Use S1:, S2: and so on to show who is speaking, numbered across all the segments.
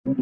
S1: తుఫాన్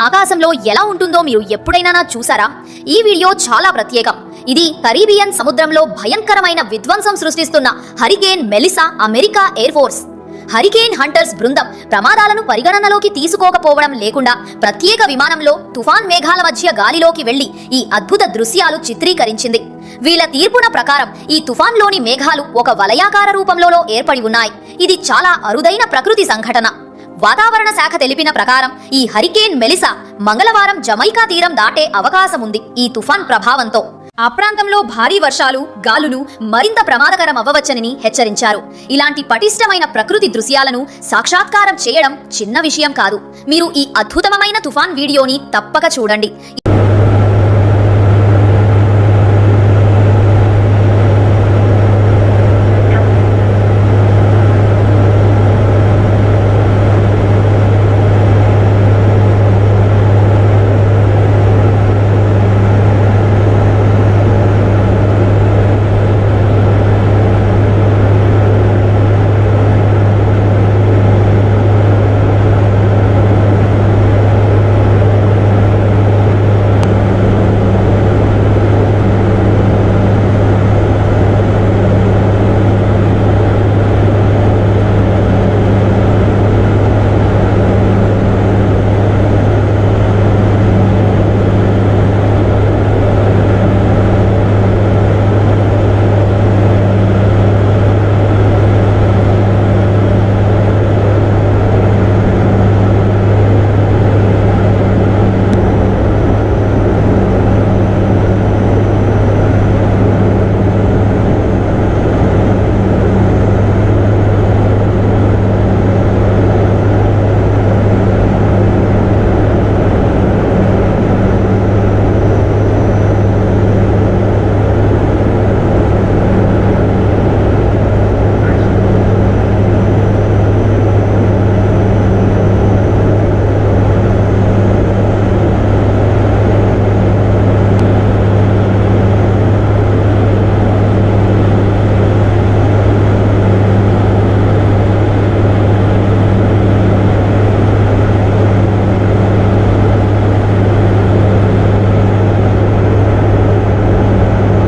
S1: ఆకాశంలో ఎలా ఉంటుందో మీరు ఎప్పుడైనా చూసారా? ఈ వీడియో చాలా ప్రత్యేకం. ఇది కరీబియన్ సముద్రంలో భయంకరమైన విధ్వంసం సృష్టిస్తున్న hurricane Melissa America air force. Hurricane hunters బృందం ప్రమాదాలను పరిగణనలోకి తీసుకోకపోవడం లేకుండా ప్రత్యేక విమానంలో తుఫాన్ మేఘాల మధ్య గాలిలోకి వెళ్ళి ఈ అద్భుత దృశ్యాలు చిత్రీకరించింది. వీళ్ళ తీర్పున ప్రకారం ఈ తుఫాన్లోని మేఘాలు ఒక వలయాకార రూపంలో ఏర్పడి ఉన్నాయి. ఇది చాలా అరుదైన ప్రకృతి సంఘటన. వాతావరణ శాఖ తెలిపిన ప్రకారం ఈ హరికేన్ మెలిసా మంగళవారం జమైకా తీరం దాటే అవకాశం ఉంది ఈ తుఫాన్ ప్రభావంతో. ఆ ప్రాంతంలో భారీ వర్షాలు గాలులు మరింత ప్రమాదకరం అవ్వవచ్చని హెచ్చరించారు. ఇలాంటి పటిష్టమైన ప్రకృతి దృశ్యాలను సాక్షాత్కారం చేయడం చిన్న విషయం కాదు. మీరు ఈ అద్భుతమైన తుఫాన్ వీడియోని తప్పక చూడండి.